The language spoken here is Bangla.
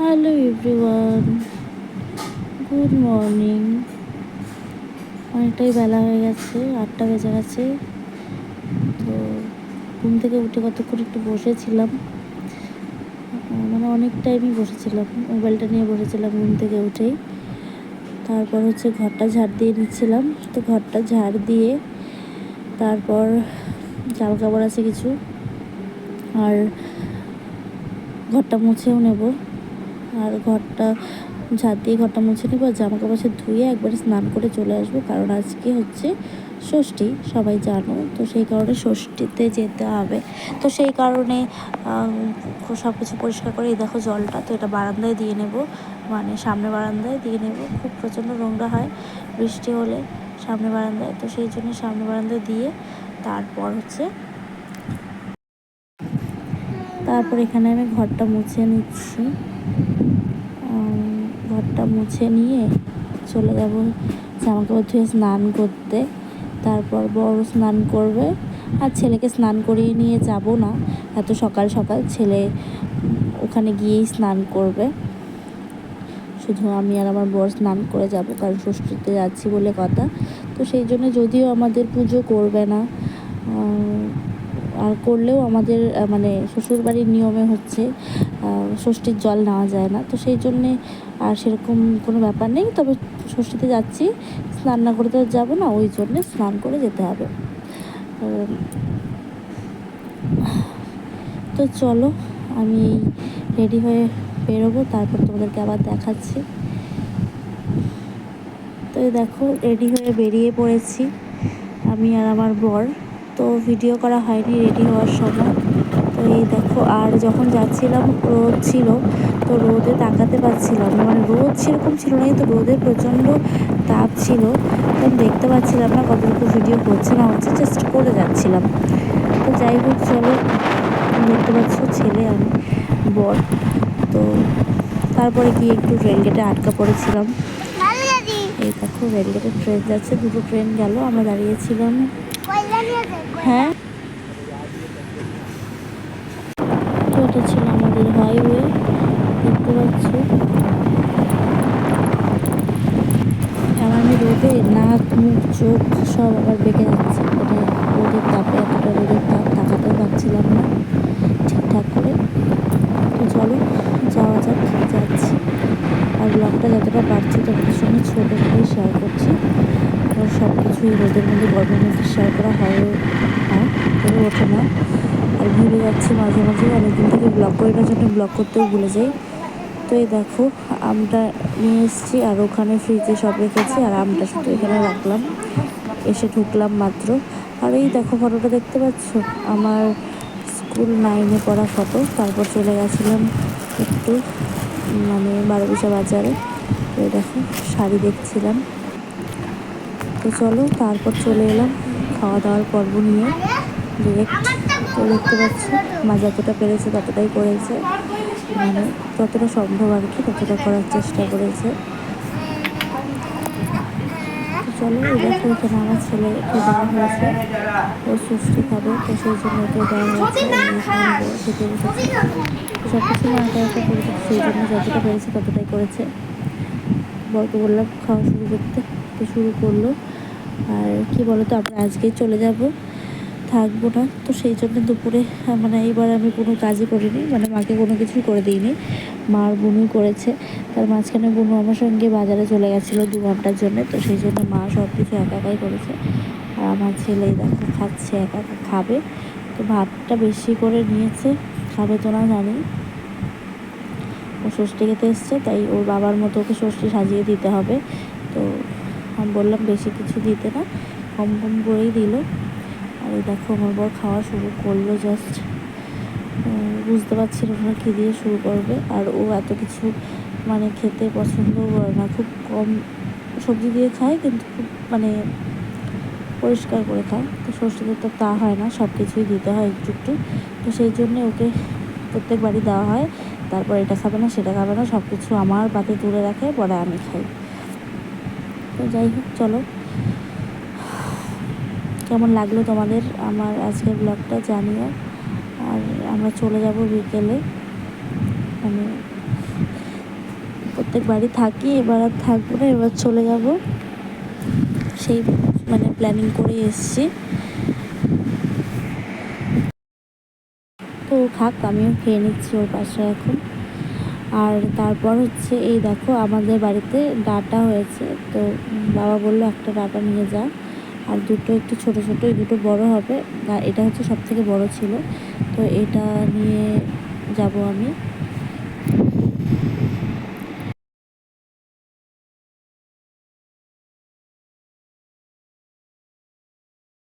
হ্যালো এভরিওয়ান গুড মর্নিং অনেকটাই বেলা হয়ে গেছে, আটটা বেজে গেছে। তো ঘুম থেকে উঠে কতক্ষণ একটু বসেছিলাম। মানে অনেক টাইমই বসেছিলাম, মোবাইলটা নিয়ে বসেছিলাম ঘুম থেকে উঠেই। তারপর হচ্ছে ঘরটা ঝাড় দিয়ে নিচ্ছিলাম। তো ঘরটা ঝাড় দিয়ে তারপর জামা কাপড় আছে কিছু, আর ঘরটা মুছেও নেব। আর ঘরটা ঝাড় দিয়ে ঘরটা মুছে নেব জামা কাপড় ধুয়ে একবারে স্নান করে চলে আসব। কারণ আজকে হচ্ছে ষষ্ঠী, সবাই জানো। তো সেই কারণে ষষ্ঠীতে যেতে হবে। তো সেই কারণে সব কিছু পরিষ্কার করে এই দেখো জলটা, তো এটা বারান্দায় দিয়ে নেব। মানে সামনে বারান্দায় দিয়ে নেব। খুব প্রচণ্ড নোংরা হয় বৃষ্টি হলে সামনে বারান্দায়। তো সেই জন্য সামনে বারান্দায় দিয়ে তারপর হচ্ছে তারপর এখানে আমি ঘরটা মুছে নিচ্ছি। ঘরটা মুছে নিয়ে চলে যাব জামা কাপড় ধুয়ে স্নান করতে। তারপর বড় স্নান করবে। আর ছেলেকে স্নান করিয়ে নিয়ে যাব না। এত সকাল সকাল ছেলে ওখানে গিয়েই স্নান করবে। শুধু আমি আর আমার বর স্নান করে যাব, কারণ ষষ্ঠীতে যাচ্ছি বলে কথা। তো সেই জন্য যদিও আমাদের পুজো করবে না আর করলেও আমাদের মানে শ্বশুরবাড়ির নিয়মে হচ্ছে ষষ্ঠীর জল নেওয়া যায় না। তো সেই জন্যে আর সেরকম কোনো ব্যাপার নেই। তবে ষষ্ঠীতে যাচ্ছি। স্নান না করে তো যাব না। ওই জন্যে স্নান করে যেতে হবে। তো চলো, আমি রেডি হয়ে বেরোবো। তারপর তোমাদেরকে আবার দেখাচ্ছি। তো দেখো, রেডি হয়ে বেরিয়ে পড়েছি। আমি আর আমার বর। তো ভিডিও করা হয়নি রেডি হওয়ার সময়। তো এই দেখো আর যখন যাচ্ছিলাম রোদ ছিল তো রোদে তাকাতে পারছিলাম না। মানে রোদ সেরকম ছিল না কিন্তু রোদের প্রচণ্ড তাপ ছিল। তো আমি দেখতে পাচ্ছিলাম না কতটুকু ভিডিও হচ্ছে না হচ্ছে জাস্ট করে যাচ্ছিলাম। তো যাই হোক চলো দেখতে পাচ্ছ ছেলে আমি বর। তো তারপরে গিয়ে একটু রেলগেটে আটকা পড়েছিলাম। এই দেখো রেলগেটে ট্রেন যাচ্ছে দুটো ট্রেন গেল আমরা দাঁড়িয়েছিলাম হ্যাঁ তো এটা আমাদের হাইওয়ে দেখতে পাচ্ছ রোদে নাক চোখ সব আবার বেঁকে যাচ্ছে রোদের তাপে এতটা রোদের তাপ তাকাতেও পারছিলাম না ঠিকঠাক করে তো চলো যাওয়া যাক যাচ্ছি আর ব্লগটা যতটা পারছি তোমাদের সঙ্গে ছোটো করেই শেয়ার করছি। কারণ সব কিছুই রোদের মধ্যে গরমের মধ্যে শেয়ার করা হয় না ওঠে না। আর ভুলে যাচ্ছি মাঝে মাঝে অনেকদিন থেকে ব্লগ করি না জন্য ব্লগ করতেও ভুলে যাই। তো এই দেখো, আমটা নিয়ে এসেছি আর ওখানে ফ্রিজে সব রেখেছি আর আমটা শুধু এখানে রাখলাম। এসে ঢুকলাম মাত্র। আর এই দেখো ফটোটা দেখতে পাচ্ছ? আমার স্কুল নাইনে পড়া ফটো তারপর চলে গেছিলাম একটু মানে বারোবিশা বাজারে। তো এই দেখো, শাড়ি দেখছিলাম। তো চলো তারপর চলে এলাম খাওয়া দাওয়ার পর্ব নিয়ে। ডিরেক্ট তো দেখতে পাচ্ছি মা যতটা পেরেছে ততটাই করেছে। মানে যতটা সম্ভব আর কি ততটা করার চেষ্টা করেছে। চলো দেখো এখানে আমার ছেলেকে দেওয়া হয়েছে। ও সুষ্টি খাবে তো সেই জন্য ওকে দেওয়া হয়েছে। খেতে বসেছি সব কিছু মা একা একা করেছে সেই জন্য যতটা পেরেছে ততটাই করেছে। বরকে বললাম খাওয়া শুরু করতে। তো শুরু করল। আর কি বলতো, আমরা আজকেই চলে যাব, থাকব না। তো সেই জন্য দুপুরে মানে এইবার আমি কোনো কাজই করিনি মানে মাকে কোনো কিছুই করে দিইনি। মার বোনই করেছে, তার মাঝখানে বোনু আমার সঙ্গে বাজারে চলে গেছিল দু ঘণ্টার জন্য, তো সেই জন্য মা সব কিছু একা একাই করেছে। আর আমার ছেলে দেখো খাচ্ছে, একা একা খাবে। তো ভাতটা বেশি করে নিয়েছে, খাবে তো না জানি। ও ষষ্ঠী খেতে এসছে, তাই ওর বাবার মতো ওকে ষষ্ঠী সাজিয়ে দিতে হবে। তো বললাম, বেশি কিছু দিতে না, কম কম করেই দিল। আর এই দেখো, আমার বর খাওয়া শুরু করল জাস্ট বুঝতে পারছিল না কী দিয়ে শুরু করবে। আর ও এত কিছু মানে খেতে পছন্দ করে না। খুব কম সবজি দিয়ে খায়, কিন্তু খুব মানে পরিষ্কার করে খায়। তো ষষ্ঠীতে তো তা হয় না সব কিছুই দিতে হয় একটু একটু। তো সেই জন্যে ওকে প্রত্যেকবারই দেওয়া হয়। তারপর এটা খাবে না, সেটা খাবে না সব কিছু আমার পাতে তুলে রাখে, পরে আমি খাই। তো যাই হোক, চলো। কেমন লাগল তোমাদের আমার আজকের ব্লগটা জানিও। আর আমরা চলে যাব বিকেলে। মানে অর্ধেক বাড়ি থাকি, এবার আর থাকব না, এবার চলে যাব। সেই মানে প্ল্যানিং করে এসছি। তো খাক আমিও খেয়ে নিচ্ছি ওর পাশে এখন। আর তারপর হচ্ছে এই দেখো আমাদের বাড়িতে ডাটা হয়েছে। তো বাবা বলল একটা ডাটা নিয়ে যা। আর দুটো একটু ছোট ছোট দুটো বড় হবে। এটা হচ্ছে সব থেকে বড় ছিল। তো এটা নিয়ে যাব আমি।